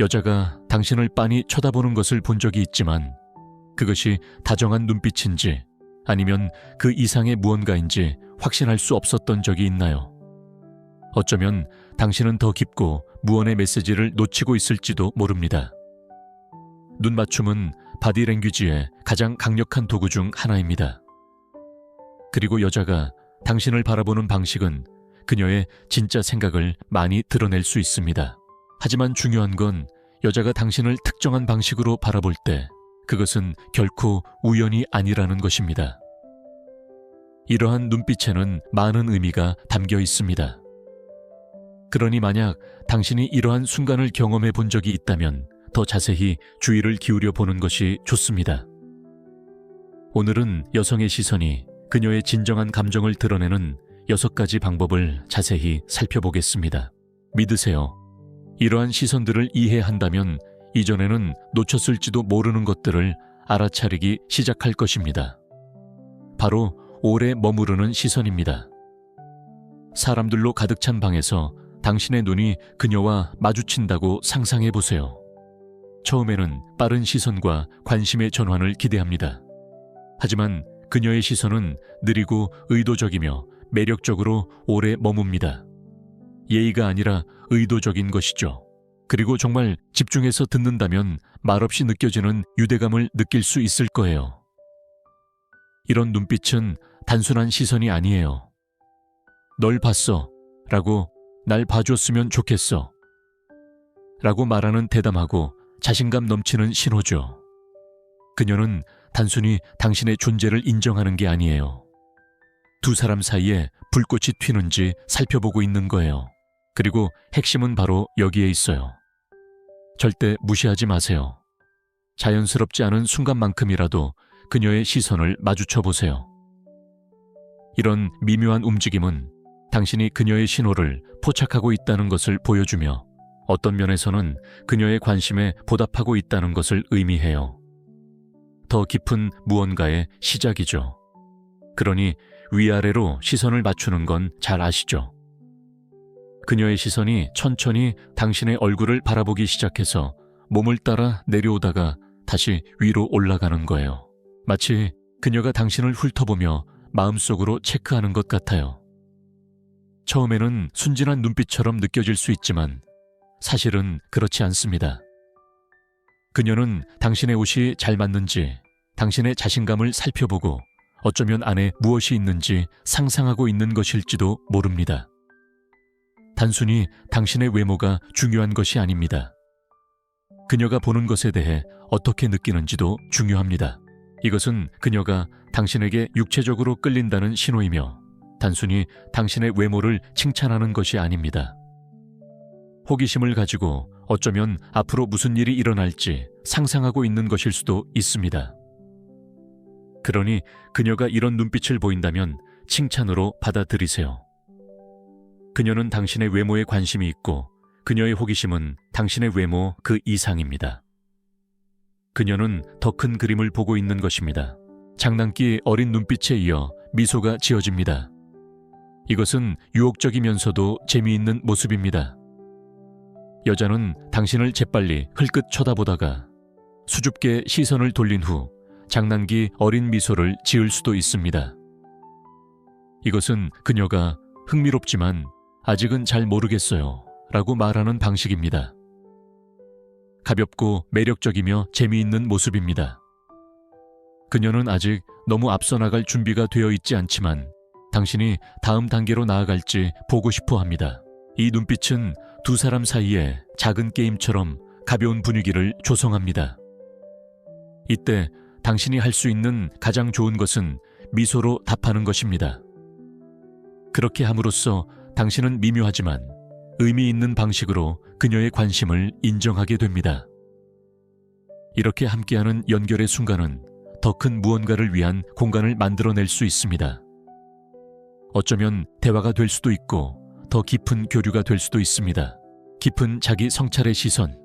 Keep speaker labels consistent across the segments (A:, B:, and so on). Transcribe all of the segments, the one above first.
A: 여자가 당신을 빤히 쳐다보는 것을 본 적이 있지만 그것이 다정한 눈빛인지 아니면 그 이상의 무언가인지 확신할 수 없었던 적이 있나요? 어쩌면 당신은 더 깊고 무언의 메시지를 놓치고 있을지도 모릅니다. 눈 맞춤은 바디랭귀지의 가장 강력한 도구 중 하나입니다. 그리고 여자가 당신을 바라보는 방식은 그녀의 진짜 생각을 많이 드러낼 수 있습니다. 하지만 중요한 건 여자가 당신을 특정한 방식으로 바라볼 때 그것은 결코 우연이 아니라는 것입니다. 이러한 눈빛에는 많은 의미가 담겨 있습니다. 그러니 만약 당신이 이러한 순간을 경험해 본 적이 있다면 더 자세히 주의를 기울여 보는 것이 좋습니다. 오늘은 여성의 시선이 그녀의 진정한 감정을 드러내는 여섯 가지 방법을 자세히 살펴보겠습니다. 믿으세요. 이러한 시선들을 이해한다면 이전에는 놓쳤을지도 모르는 것들을 알아차리기 시작할 것입니다. 바로 오래 머무르는 시선입니다. 사람들로 가득 찬 방에서 당신의 눈이 그녀와 마주친다고 상상해 보세요. 처음에는 빠른 시선과 관심의 전환을 기대합니다. 하지만 그녀의 시선은 느리고 의도적이며 매력적으로 오래 머뭅니다. 예의가 아니라 의도적인 것이죠. 그리고 정말 집중해서 듣는다면 말없이 느껴지는 유대감을 느낄 수 있을 거예요. 이런 눈빛은 단순한 시선이 아니에요. 널 봤어. 라고 날 봐줬으면 좋겠어. 라고 말하는 대담하고 자신감 넘치는 신호죠. 그녀는 단순히 당신의 존재를 인정하는 게 아니에요. 두 사람 사이에 불꽃이 튀는지 살펴보고 있는 거예요. 그리고 핵심은 바로 여기에 있어요. 절대 무시하지 마세요. 자연스럽지 않은 순간만큼이라도 그녀의 시선을 마주쳐 보세요. 이런 미묘한 움직임은 당신이 그녀의 신호를 포착하고 있다는 것을 보여주며 어떤 면에서는 그녀의 관심에 보답하고 있다는 것을 의미해요. 더 깊은 무언가의 시작이죠. 그러니 위아래로 시선을 맞추는 건 잘 아시죠? 그녀의 시선이 천천히 당신의 얼굴을 바라보기 시작해서 몸을 따라 내려오다가 다시 위로 올라가는 거예요. 마치 그녀가 당신을 훑어보며 마음속으로 체크하는 것 같아요. 처음에는 순진한 눈빛처럼 느껴질 수 있지만 사실은 그렇지 않습니다. 그녀는 당신의 옷이 잘 맞는지, 당신의 자신감을 살펴보고 어쩌면 안에 무엇이 있는지 상상하고 있는 것일지도 모릅니다. 단순히 당신의 외모가 중요한 것이 아닙니다. 그녀가 보는 것에 대해 어떻게 느끼는지도 중요합니다. 이것은 그녀가 당신에게 육체적으로 끌린다는 신호이며 단순히 당신의 외모를 칭찬하는 것이 아닙니다. 호기심을 가지고 어쩌면 앞으로 무슨 일이 일어날지 상상하고 있는 것일 수도 있습니다. 그러니 그녀가 이런 눈빛을 보인다면 칭찬으로 받아들이세요. 그녀는 당신의 외모에 관심이 있고 그녀의 호기심은 당신의 외모 그 이상입니다. 그녀는 더 큰 그림을 보고 있는 것입니다. 장난기 어린 눈빛에 이어 미소가 지어집니다. 이것은 유혹적이면서도 재미있는 모습입니다. 여자는 당신을 재빨리 흘끗 쳐다보다가 수줍게 시선을 돌린 후 장난기 어린 미소를 지을 수도 있습니다. 이것은 그녀가 흥미롭지만 아직은 잘 모르겠어요. 라고 말하는 방식입니다. 가볍고 매력적이며 재미있는 모습입니다. 그녀는 아직 너무 앞서 나갈 준비가 되어 있지 않지만 당신이 다음 단계로 나아갈지 보고 싶어 합니다. 이 눈빛은 두 사람 사이에 작은 게임처럼 가벼운 분위기를 조성합니다. 이때 당신이 할 수 있는 가장 좋은 것은 미소로 답하는 것입니다. 그렇게 함으로써 당신은 미묘하지만 의미 있는 방식으로 그녀의 관심을 인정하게 됩니다. 이렇게 함께하는 연결의 순간은 더 큰 무언가를 위한 공간을 만들어낼 수 있습니다. 어쩌면 대화가 될 수도 있고 더 깊은 교류가 될 수도 있습니다. 깊은 자기 성찰의 시선.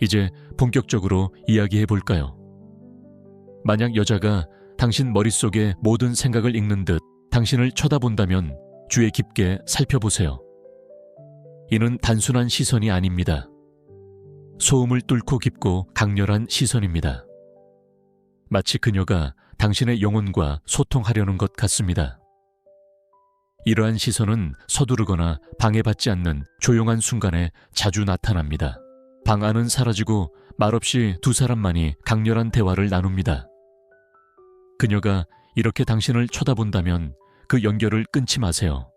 A: 이제 본격적으로 이야기해 볼까요? 만약 여자가 당신 머릿속의 모든 생각을 읽는 듯 당신을 쳐다본다면 주의 깊게 살펴보세요. 이는 단순한 시선이 아닙니다. 소음을 뚫고 깊고 강렬한 시선입니다. 마치 그녀가 당신의 영혼과 소통하려는 것 같습니다. 이러한 시선은 서두르거나 방해받지 않는 조용한 순간에 자주 나타납니다. 방 안은 사라지고 말없이 두 사람만이 강렬한 대화를 나눕니다. 그녀가 이렇게 당신을 쳐다본다면 그 연결을 끊지 마세요.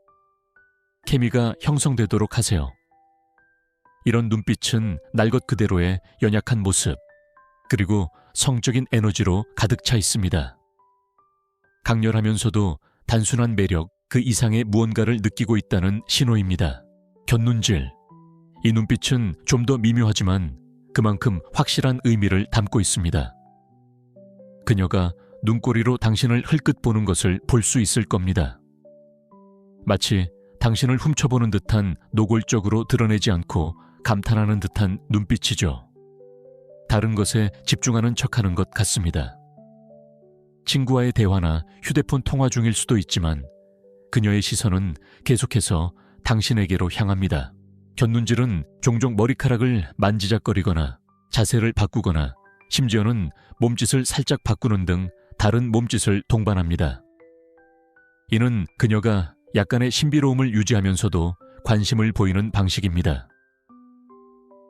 A: 케미가 형성되도록 하세요. 이런 눈빛은 날 것 그대로의 연약한 모습, 그리고 성적인 에너지로 가득 차 있습니다. 강렬하면서도 단순한 매력 그 이상의 무언가를 느끼고 있다는 신호입니다. 곁눈질. 이 눈빛은 좀 더 미묘하지만 그만큼 확실한 의미를 담고 있습니다. 그녀가 눈꼬리로 당신을 흘끗 보는 것을 볼 수 있을 겁니다. 마치 당신을 훔쳐보는 듯한 노골적으로 드러내지 않고 감탄하는 듯한 눈빛이죠. 다른 것에 집중하는 척하는 것 같습니다. 친구와의 대화나 휴대폰 통화 중일 수도 있지만 그녀의 시선은 계속해서 당신에게로 향합니다. 곁눈질은 종종 머리카락을 만지작거리거나 자세를 바꾸거나 심지어는 몸짓을 살짝 바꾸는 등 다른 몸짓을 동반합니다. 이는 그녀가 약간의 신비로움을 유지하면서도 관심을 보이는 방식입니다.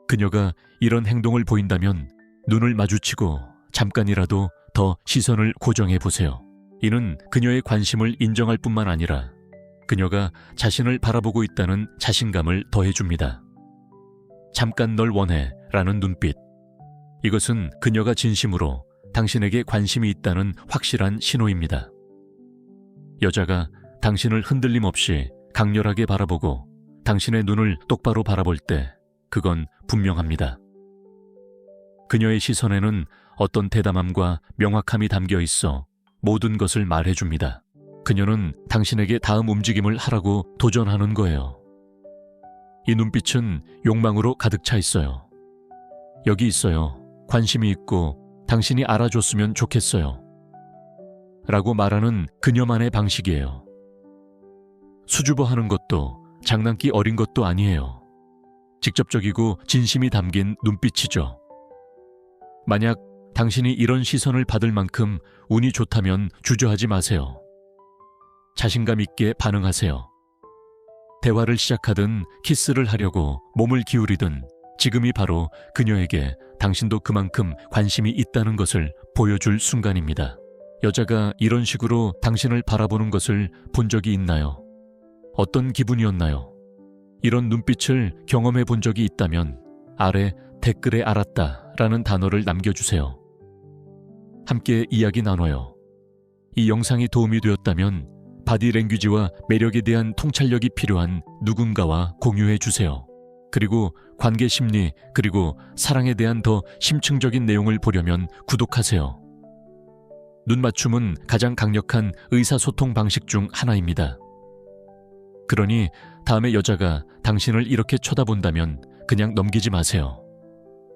A: 그녀가 이런 행동을 보인다면 눈을 마주치고 잠깐이라도 더 시선을 고정해 보세요. 이는 그녀의 관심을 인정할 뿐만 아니라 그녀가 자신을 바라보고 있다는 자신감을 더해줍니다. 잠깐 널 원해 라는 눈빛. 이것은 그녀가 진심으로 당신에게 관심이 있다는 확실한 신호입니다. 여자가 당신을 흔들림 없이 강렬하게 바라보고 당신의 눈을 똑바로 바라볼 때 그건 분명합니다. 그녀의 시선에는 어떤 대담함과 명확함이 담겨 있어 모든 것을 말해줍니다. 그녀는 당신에게 다음 움직임을 하라고 도전하는 거예요. 이 눈빛은 욕망으로 가득 차 있어요. 여기 있어요. 관심이 있고 당신이 알아줬으면 좋겠어요. 라고 말하는 그녀만의 방식이에요. 수줍어 하는 것도 장난기 어린 것도 아니에요. 직접적이고 진심이 담긴 눈빛이죠. 만약 당신이 이런 시선을 받을 만큼 운이 좋다면 주저하지 마세요. 자신감 있게 반응하세요. 대화를 시작하든 키스를 하려고 몸을 기울이든 지금이 바로 그녀에게 당신도 그만큼 관심이 있다는 것을 보여줄 순간입니다. 여자가 이런 식으로 당신을 바라보는 것을 본 적이 있나요? 어떤 기분이었나요? 이런 눈빛을 경험해 본 적이 있다면 아래 댓글에 알았다 라는 단어를 남겨주세요. 함께 이야기 나눠요. 이 영상이 도움이 되었다면 바디랭귀지와 매력에 대한 통찰력이 필요한 누군가와 공유해 주세요. 그리고 관계 심리 그리고 사랑에 대한 더 심층적인 내용을 보려면 구독하세요. 눈 맞춤은 가장 강력한 의사소통 방식 중 하나입니다. 그러니 다음에 여자가 당신을 이렇게 쳐다본다면 그냥 넘기지 마세요.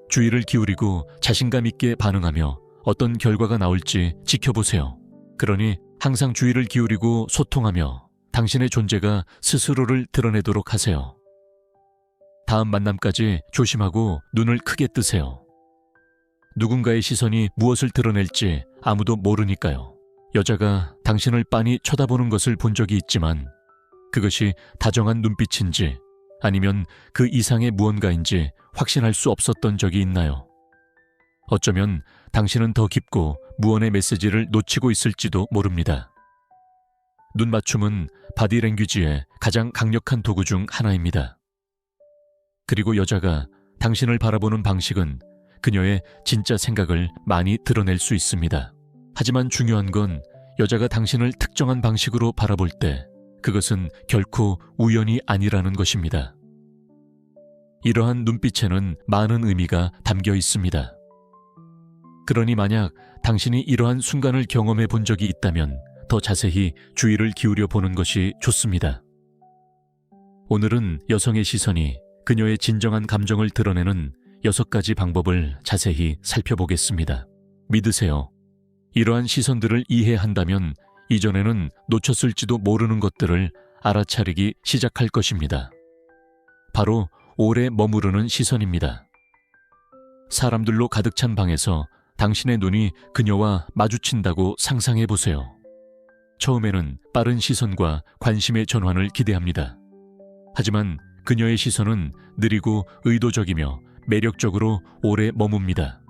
A: 주의를 기울이고 자신감 있게 반응하며 어떤 결과가 나올지 지켜보세요. 그러니 항상 주의를 기울이고 소통하며 당신의 존재가 스스로를 드러내도록 하세요. 다음 만남까지 조심하고 눈을 크게 뜨세요. 누군가의 시선이 무엇을 드러낼지 아무도 모르니까요. 여자가 당신을 빤히 쳐다보는 것을 본 적이 있지만 그것이 다정한 눈빛인지 아니면 그 이상의 무언가인지 확신할 수 없었던 적이 있나요? 어쩌면 당신은 더 깊고 무언의 메시지를 놓치고 있을지도 모릅니다. 눈 맞춤은 바디랭귀지의 가장 강력한 도구 중 하나입니다. 그리고 여자가 당신을 바라보는 방식은 그녀의 진짜 생각을 많이 드러낼 수 있습니다. 하지만 중요한 건 여자가 당신을 특정한 방식으로 바라볼 때 그것은 결코 우연이 아니라는 것입니다. 이러한 눈빛에는 많은 의미가 담겨 있습니다. 그러니 만약 당신이 이러한 순간을 경험해 본 적이 있다면 더 자세히 주의를 기울여 보는 것이 좋습니다. 오늘은 여성의 시선이 그녀의 진정한 감정을 드러내는 여섯 가지 방법을 자세히 살펴보겠습니다. 믿으세요. 이러한 시선들을 이해한다면 이전에는 놓쳤을지도 모르는 것들을 알아차리기 시작할 것입니다. 바로 오래 머무르는 시선입니다. 사람들로 가득 찬 방에서 당신의 눈이 그녀와 마주친다고 상상해 보세요. 처음에는 빠른 시선과 관심의 전환을 기대합니다. 하지만 그녀의 시선은 느리고 의도적이며 매력적으로 오래 머뭅니다.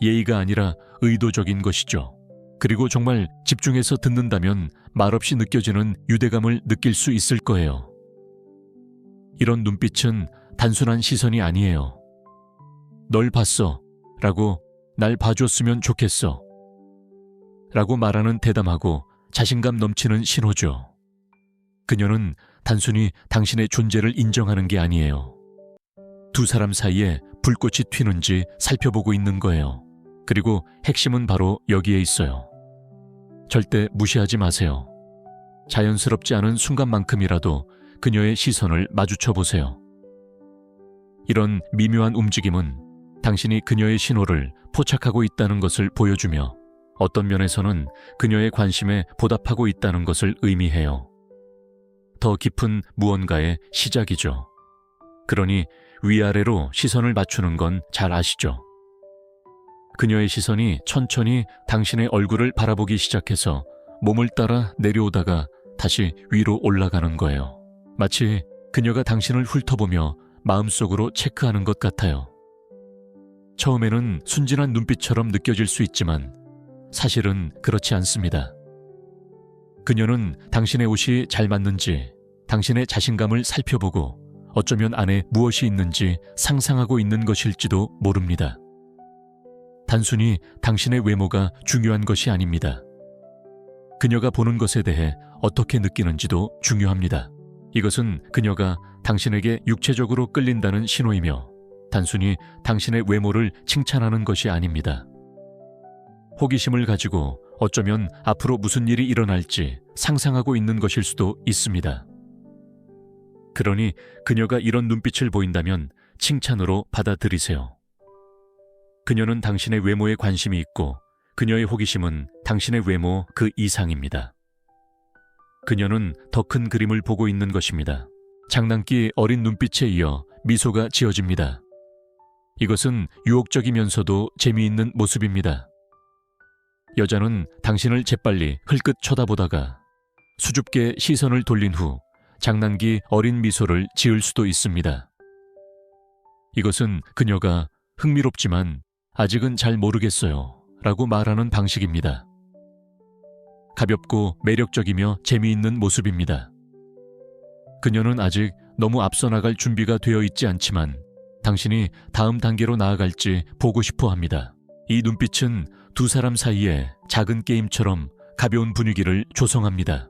A: 예의가 아니라 의도적인 것이죠. 그리고 정말 집중해서 듣는다면 말없이 느껴지는 유대감을 느낄 수 있을 거예요. 이런 눈빛은 단순한 시선이 아니에요. 널 봤어. 라고 날 봐줬으면 좋겠어. 라고 말하는 대담하고 자신감 넘치는 신호죠. 그녀는 단순히 당신의 존재를 인정하는 게 아니에요. 두 사람 사이에 불꽃이 튀는지 살펴보고 있는 거예요. 그리고 핵심은 바로 여기에 있어요. 절대 무시하지 마세요. 자연스럽지 않은 순간만큼이라도 그녀의 시선을 마주쳐 보세요. 이런 미묘한 움직임은 당신이 그녀의 신호를 포착하고 있다는 것을 보여주며 어떤 면에서는 그녀의 관심에 보답하고 있다는 것을 의미해요. 더 깊은 무언가의 시작이죠. 그러니 위아래로 시선을 맞추는 건 잘 아시죠? 그녀의 시선이 천천히 당신의 얼굴을 바라보기 시작해서 몸을 따라 내려오다가 다시 위로 올라가는 거예요. 마치 그녀가 당신을 훑어보며 마음속으로 체크하는 것 같아요. 처음에는 순진한 눈빛처럼 느껴질 수 있지만 사실은 그렇지 않습니다. 그녀는 당신의 옷이 잘 맞는지 당신의 자신감을 살펴보고 어쩌면 안에 무엇이 있는지 상상하고 있는 것일지도 모릅니다. 단순히 당신의 외모가 중요한 것이 아닙니다. 그녀가 보는 것에 대해 어떻게 느끼는지도 중요합니다. 이것은 그녀가 당신에게 육체적으로 끌린다는 신호이며 단순히 당신의 외모를 칭찬하는 것이 아닙니다. 호기심을 가지고 어쩌면 앞으로 무슨 일이 일어날지 상상하고 있는 것일 수도 있습니다. 그러니 그녀가 이런 눈빛을 보인다면 칭찬으로 받아들이세요. 그녀는 당신의 외모에 관심이 있고 그녀의 호기심은 당신의 외모 그 이상입니다. 그녀는 더 큰 그림을 보고 있는 것입니다. 장난기 어린 눈빛에 이어 미소가 지어집니다. 이것은 유혹적이면서도 재미있는 모습입니다. 여자는 당신을 재빨리 흘끗 쳐다보다가 수줍게 시선을 돌린 후 장난기 어린 미소를 지을 수도 있습니다. 이것은 그녀가 흥미롭지만 아직은 잘 모르겠어요. 라고 말하는 방식입니다. 가볍고 매력적이며 재미있는 모습입니다. 그녀는 아직 너무 앞서 나갈 준비가 되어 있지 않지만 당신이 다음 단계로 나아갈지 보고 싶어 합니다. 이 눈빛은 두 사람 사이에 작은 게임처럼 가벼운 분위기를 조성합니다.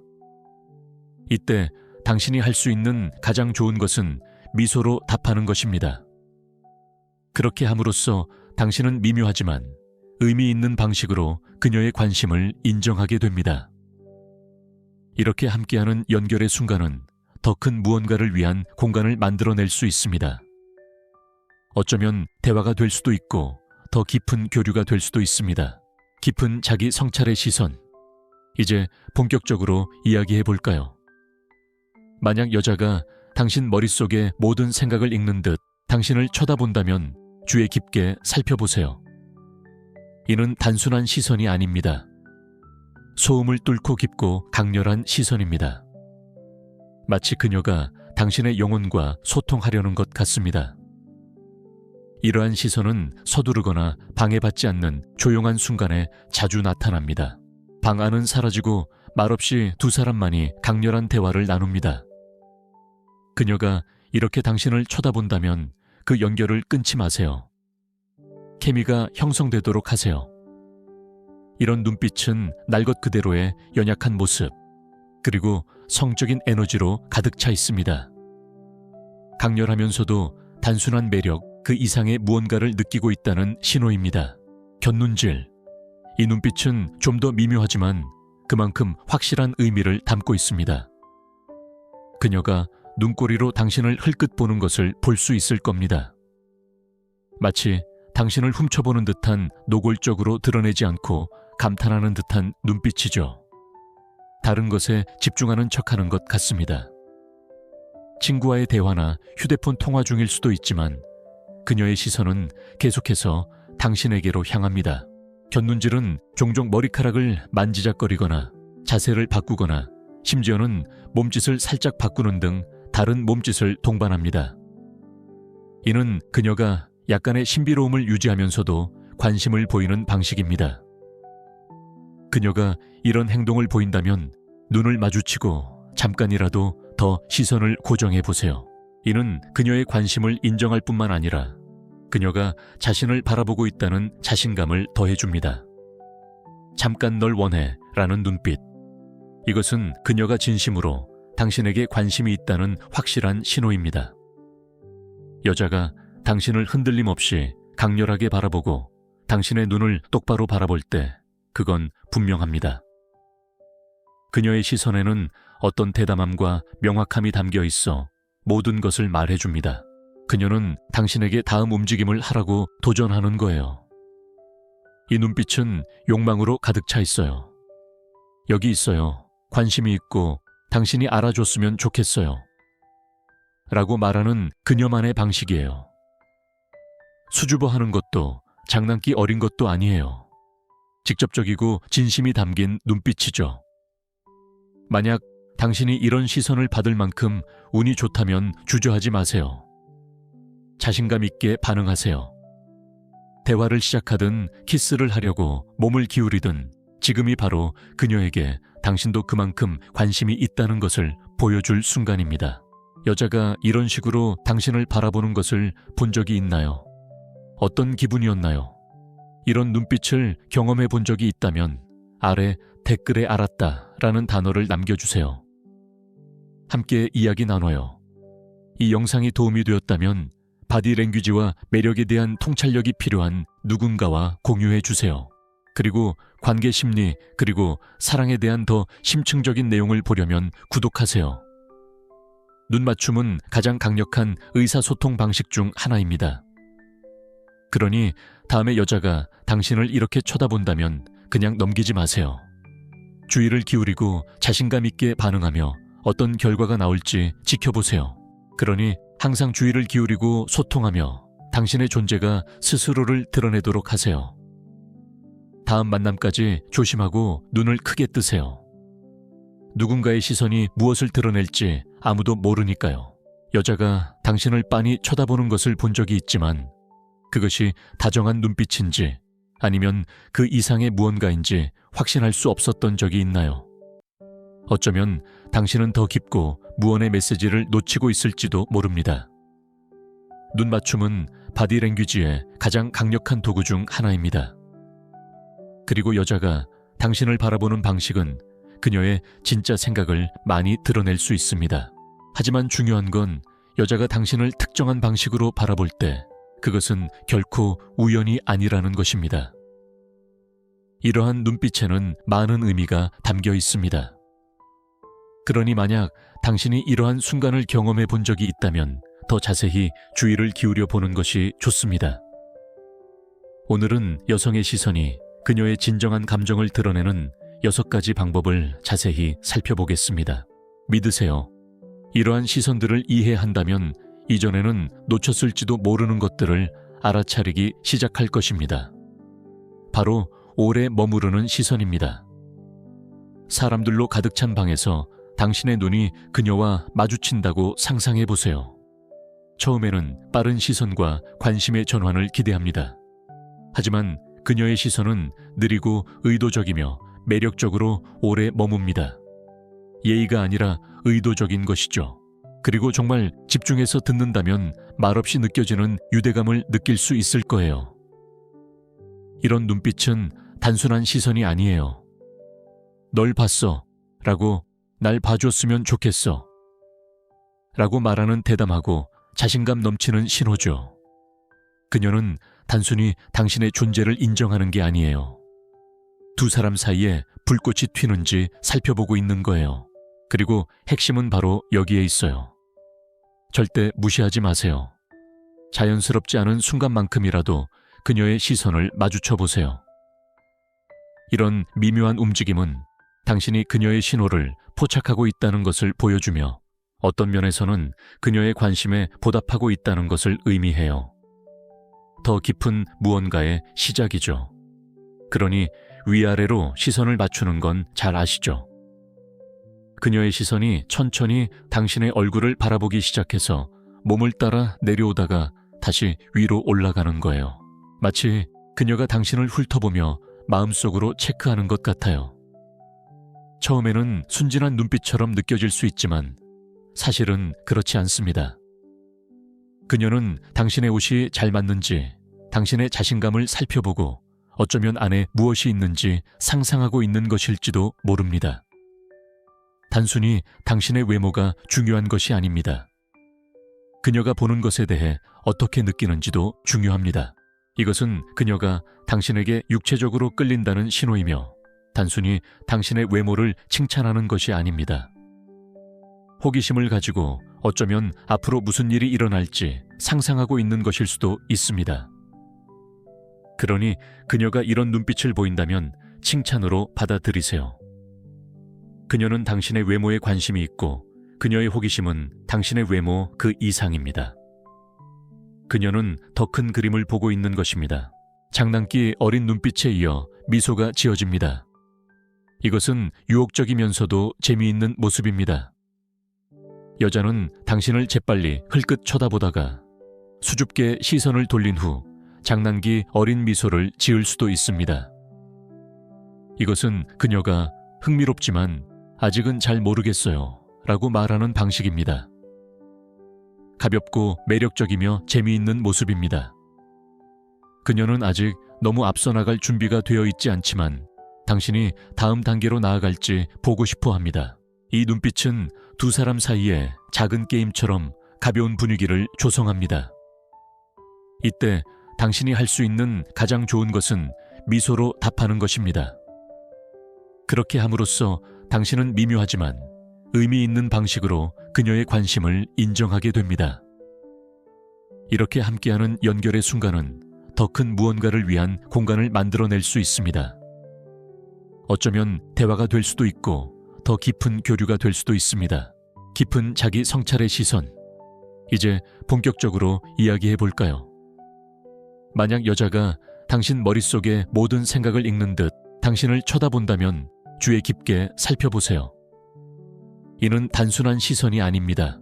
A: 이때 당신이 할 수 있는 가장 좋은 것은 미소로 답하는 것입니다. 그렇게 함으로써 당신은 미묘하지만 의미 있는 방식으로 그녀의 관심을 인정하게 됩니다. 이렇게 함께하는 연결의 순간은 더 큰 무언가를 위한 공간을 만들어낼 수 있습니다. 어쩌면 대화가 될 수도 있고 더 깊은 교류가 될 수도 있습니다. 깊은 자기 성찰의 시선. 이제 본격적으로 이야기해 볼까요? 만약 여자가 당신 머릿속의 모든 생각을 읽는 듯 당신을 쳐다본다면 주의 깊게 살펴보세요. 이는 단순한 시선이 아닙니다. 소음을 뚫고 깊고 강렬한 시선입니다. 마치 그녀가 당신의 영혼과 소통하려는 것 같습니다. 이러한 시선은 서두르거나 방해받지 않는 조용한 순간에 자주 나타납니다. 방 안은 사라지고 말없이 두 사람만이 강렬한 대화를 나눕니다. 그녀가 이렇게 당신을 쳐다본다면 그 연결을 끊지 마세요. 케미가 형성되도록 하세요. 이런 눈빛은 날 것 그대로의 연약한 모습, 그리고 성적인 에너지로 가득 차 있습니다. 강렬하면서도 단순한 매력 그 이상의 무언가를 느끼고 있다는 신호입니다. 곁눈질. 이 눈빛은 좀 더 미묘하지만 그만큼 확실한 의미를 담고 있습니다. 그녀가 눈꼬리로 당신을 흘끗 보는 것을 볼 수 있을 겁니다. 마치 당신을 훔쳐보는 듯한 노골적으로 드러내지 않고 감탄하는 듯한 눈빛이죠. 다른 것에 집중하는 척하는 것 같습니다. 친구와의 대화나 휴대폰 통화 중일 수도 있지만 그녀의 시선은 계속해서 당신에게로 향합니다. 곁눈질은 종종 머리카락을 만지작거리거나 자세를 바꾸거나 심지어는 몸짓을 살짝 바꾸는 등 다른 몸짓을 동반합니다. 이는 그녀가 약간의 신비로움을 유지하면서도 관심을 보이는 방식입니다. 그녀가 이런 행동을 보인다면 눈을 마주치고 잠깐이라도 더 시선을 고정해 보세요. 이는 그녀의 관심을 인정할 뿐만 아니라 그녀가 자신을 바라보고 있다는 자신감을 더해줍니다. 잠깐 널 원해 라는 눈빛. 이것은 그녀가 진심으로 당신에게 관심이 있다는 확실한 신호입니다. 여자가 당신을 흔들림 없이 강렬하게 바라보고 당신의 눈을 똑바로 바라볼 때 그건 분명합니다. 그녀의 시선에는 어떤 대담함과 명확함이 담겨 있어 모든 것을 말해줍니다. 그녀는 당신에게 다음 움직임을 하라고 도전하는 거예요. 이 눈빛은 욕망으로 가득 차 있어요. 여기 있어요. 관심이 있고 당신이 알아줬으면 좋겠어요. 라고 말하는 그녀만의 방식이에요. 수줍어 하는 것도 장난기 어린 것도 아니에요. 직접적이고 진심이 담긴 눈빛이죠. 만약 당신이 이런 시선을 받을 만큼 운이 좋다면 주저하지 마세요. 자신감 있게 반응하세요. 대화를 시작하든 키스를 하려고 몸을 기울이든 지금이 바로 그녀에게 당신도 그만큼 관심이 있다는 것을 보여줄 순간입니다. 여자가 이런 식으로 당신을 바라보는 것을 본 적이 있나요? 어떤 기분이었나요? 이런 눈빛을 경험해 본 적이 있다면 아래 댓글에 알았다 라는 단어를 남겨주세요. 함께 이야기 나눠요. 이 영상이 도움이 되었다면 바디랭귀지와 매력에 대한 통찰력이 필요한 누군가와 공유해 주세요. 그리고 관계 심리 그리고 사랑에 대한 더 심층적인 내용을 보려면 구독하세요. 눈 맞춤은 가장 강력한 의사소통 방식 중 하나입니다. 그러니 다음에 여자가 당신을 이렇게 쳐다본다면 그냥 넘기지 마세요. 주의를 기울이고 자신감 있게 반응하며 어떤 결과가 나올지 지켜보세요. 그러니 항상 주의를 기울이고 소통하며 당신의 존재가 스스로를 드러내도록 하세요. 다음 만남까지 조심하고 눈을 크게 뜨세요. 누군가의 시선이 무엇을 드러낼지 아무도 모르니까요. 여자가 당신을 빤히 쳐다보는 것을 본 적이 있지만 그것이 다정한 눈빛인지 아니면 그 이상의 무언가인지 확신할 수 없었던 적이 있나요? 어쩌면 당신은 더 깊고 무언의 메시지를 놓치고 있을지도 모릅니다. 눈 맞춤은 바디랭귀지의 가장 강력한 도구 중 하나입니다. 그리고 여자가 당신을 바라보는 방식은 그녀의 진짜 생각을 많이 드러낼 수 있습니다. 하지만 중요한 건 여자가 당신을 특정한 방식으로 바라볼 때 그것은 결코 우연이 아니라는 것입니다. 이러한 눈빛에는 많은 의미가 담겨 있습니다. 그러니 만약 당신이 이러한 순간을 경험해 본 적이 있다면 더 자세히 주의를 기울여 보는 것이 좋습니다. 오늘은 여성의 시선이 그녀의 진정한 감정을 드러내는 여섯 가지 방법을 자세히 살펴보겠습니다. 믿으세요. 이러한 시선들을 이해한다면 이전에는 놓쳤을지도 모르는 것들을 알아차리기 시작할 것입니다. 바로 오래 머무르는 시선입니다. 사람들로 가득 찬 방에서 당신의 눈이 그녀와 마주친다고 상상해 보세요. 처음에는 빠른 시선과 관심의 전환을 기대합니다. 하지만 그녀의 시선은 느리고 의도적이며 매력적으로 오래 머뭅니다. 예의가 아니라 의도적인 것이죠. 그리고 정말 집중해서 듣는다면 말없이 느껴지는 유대감을 느낄 수 있을 거예요. 이런 눈빛은 단순한 시선이 아니에요. 널 봤어. 라고 날 봐줬으면 좋겠어. 라고 말하는 대담하고 자신감 넘치는 신호죠. 그녀는 단순히 당신의 존재를 인정하는 게 아니에요. 두 사람 사이에 불꽃이 튀는지 살펴보고 있는 거예요. 그리고 핵심은 바로 여기에 있어요. 절대 무시하지 마세요. 자연스럽지 않은 순간만큼이라도 그녀의 시선을 마주쳐 보세요. 이런 미묘한 움직임은 당신이 그녀의 신호를 포착하고 있다는 것을 보여주며 어떤 면에서는 그녀의 관심에 보답하고 있다는 것을 의미해요. 더 깊은 무언가의 시작이죠. 그러니 위아래로 시선을 맞추는 건 잘 아시죠? 그녀의 시선이 천천히 당신의 얼굴을 바라보기 시작해서 몸을 따라 내려오다가 다시 위로 올라가는 거예요. 마치 그녀가 당신을 훑어보며 마음속으로 체크하는 것 같아요. 처음에는 순진한 눈빛처럼 느껴질 수 있지만 사실은 그렇지 않습니다. 그녀는 당신의 옷이 잘 맞는지 당신의 자신감을 살펴보고 어쩌면 안에 무엇이 있는지 상상하고 있는 것일지도 모릅니다. 단순히 당신의 외모가 중요한 것이 아닙니다. 그녀가 보는 것에 대해 어떻게 느끼는지도 중요합니다. 이것은 그녀가 당신에게 육체적으로 끌린다는 신호이며 단순히 당신의 외모를 칭찬하는 것이 아닙니다. 호기심을 가지고 어쩌면 앞으로 무슨 일이 일어날지 상상하고 있는 것일 수도 있습니다. 그러니 그녀가 이런 눈빛을 보인다면 칭찬으로 받아들이세요. 그녀는 당신의 외모에 관심이 있고 그녀의 호기심은 당신의 외모 그 이상입니다. 그녀는 더 큰 그림을 보고 있는 것입니다. 장난기 어린 눈빛에 이어 미소가 지어집니다. 이것은 유혹적이면서도 재미있는 모습입니다. 여자는 당신을 재빨리 흘끗 쳐다보다가 수줍게 시선을 돌린 후 장난기 어린 미소를 지을 수도 있습니다. 이것은 그녀가 흥미롭지만 아직은 잘 모르겠어요. 라고 말하는 방식입니다. 가볍고 매력적이며 재미있는 모습입니다. 그녀는 아직 너무 앞서 나갈 준비가 되어 있지 않지만 당신이 다음 단계로 나아갈지 보고 싶어 합니다. 이 눈빛은 두 사람 사이에 작은 게임처럼 가벼운 분위기를 조성합니다. 이때 당신이 할 수 있는 가장 좋은 것은 미소로 답하는 것입니다. 그렇게 함으로써 당신은 미묘하지만 의미 있는 방식으로 그녀의 관심을 인정하게 됩니다. 이렇게 함께하는 연결의 순간은 더 큰 무언가를 위한 공간을 만들어낼 수 있습니다. 어쩌면 대화가 될 수도 있고 더 깊은 교류가 될 수도 있습니다. 깊은 자기 성찰의 시선. 이제 본격적으로 이야기해 볼까요? 만약 여자가 당신 머릿속의 모든 생각을 읽는 듯 당신을 쳐다본다면 주의 깊게 살펴보세요. 이는 단순한 시선이 아닙니다.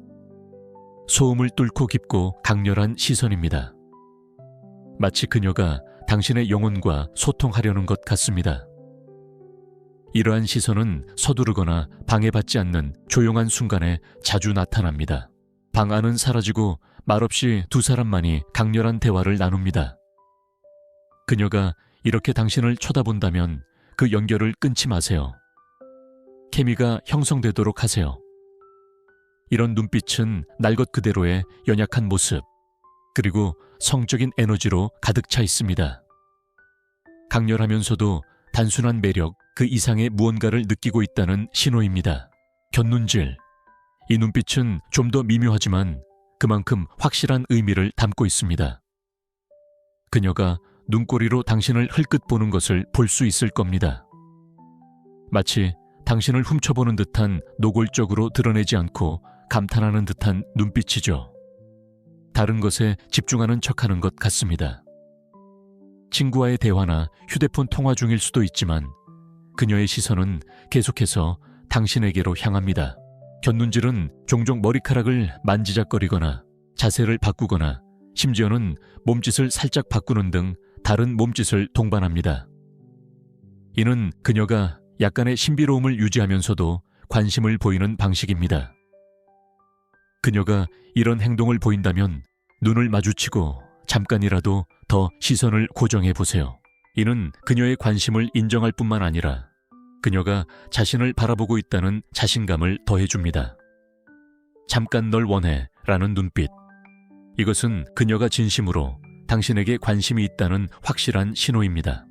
A: 소음을 뚫고 깊고 강렬한 시선입니다. 마치 그녀가 당신의 영혼과 소통하려는 것 같습니다. 이러한 시선은 서두르거나 방해받지 않는 조용한 순간에 자주 나타납니다. 방 안은 사라지고 말없이 두 사람만이 강렬한 대화를 나눕니다. 그녀가 이렇게 당신을 쳐다본다면 그 연결을 끊지 마세요. 케미가 형성되도록 하세요. 이런 눈빛은 날 것 그대로의 연약한 모습, 그리고 성적인 에너지로 가득 차 있습니다. 강렬하면서도 단순한 매력 그 이상의 무언가를 느끼고 있다는 신호입니다. 곁눈질. 이 눈빛은 좀 더 미묘하지만 그만큼 확실한 의미를 담고 있습니다. 그녀가 눈꼬리로 당신을 흘끗 보는 것을 볼 수 있을 겁니다. 마치 당신을 훔쳐보는 듯한 노골적으로 드러내지 않고 감탄하는 듯한 눈빛이죠. 다른 것에 집중하는 척하는 것 같습니다. 친구와의 대화나 휴대폰 통화 중일 수도 있지만 그녀의 시선은 계속해서 당신에게로 향합니다. 곁눈질은 종종 머리카락을 만지작거리거나 자세를 바꾸거나 심지어는 몸짓을 살짝 바꾸는 등 다른 몸짓을 동반합니다. 이는 그녀가 약간의 신비로움을 유지하면서도 관심을 보이는 방식입니다. 그녀가 이런 행동을 보인다면 눈을 마주치고 잠깐이라도 더 시선을 고정해 보세요. 이는 그녀의 관심을 인정할 뿐만 아니라 그녀가 자신을 바라보고 있다는 자신감을 더해줍니다. 잠깐 널 원해 라는 눈빛. 이것은 그녀가 진심으로 당신에게 관심이 있다는 확실한 신호입니다.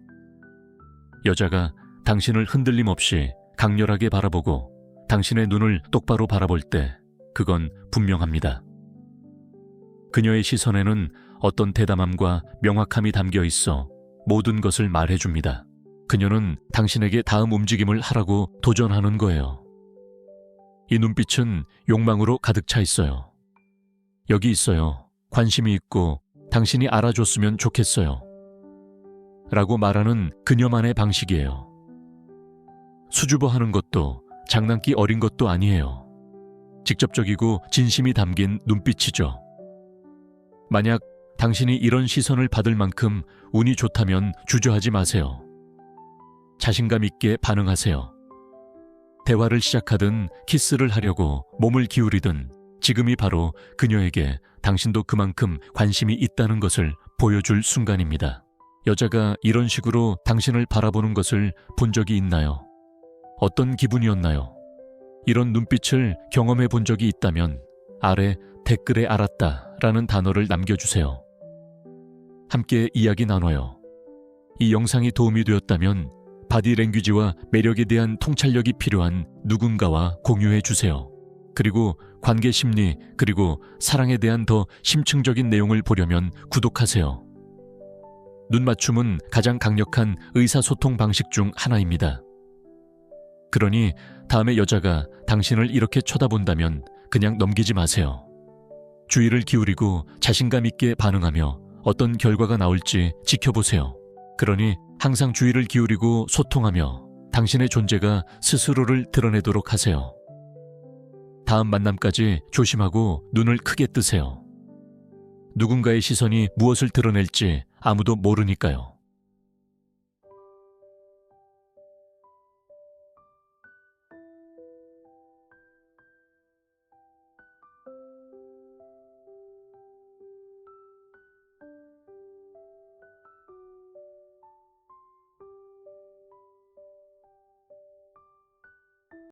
A: 여자가 당신을 흔들림 없이 강렬하게 바라보고 당신의 눈을 똑바로 바라볼 때 그건 분명합니다. 그녀의 시선에는 어떤 대담함과 명확함이 담겨 있어 모든 것을 말해줍니다. 그녀는 당신에게 다음 움직임을 하라고 도전하는 거예요. 이 눈빛은 욕망으로 가득 차 있어요. 여기 있어요. 관심이 있고 당신이 알아줬으면 좋겠어요. 라고 말하는 그녀만의 방식이에요. 수줍어 하는 것도 장난기 어린 것도 아니에요. 직접적이고 진심이 담긴 눈빛이죠. 만약 당신이 이런 시선을 받을 만큼 운이 좋다면 주저하지 마세요. 자신감 있게 반응하세요. 대화를 시작하든 키스를 하려고 몸을 기울이든 지금이 바로 그녀에게 당신도 그만큼 관심이 있다는 것을 보여줄 순간입니다. 여자가 이런 식으로 당신을 바라보는 것을 본 적이 있나요? 어떤 기분이었나요? 이런 눈빛을 경험해 본 적이 있다면 아래 댓글에 알았다 라는 단어를 남겨주세요. 함께 이야기 나눠요. 이 영상이 도움이 되었다면 바디랭귀지와 매력에 대한 통찰력이 필요한 누군가와 공유해 주세요. 그리고 관계 심리 그리고 사랑에 대한 더 심층적인 내용을 보려면 구독하세요. 눈 맞춤은 가장 강력한 의사소통 방식 중 하나입니다. 그러니 다음에 여자가 당신을 이렇게 쳐다본다면 그냥 넘기지 마세요. 주의를 기울이고 자신감 있게 반응하며 어떤 결과가 나올지 지켜보세요. 그러니 항상 주의를 기울이고 소통하며 당신의 존재가 스스로를 드러내도록 하세요. 다음 만남까지 조심하고 눈을 크게 뜨세요. 누군가의 시선이 무엇을 드러낼지 아무도 모르니까요.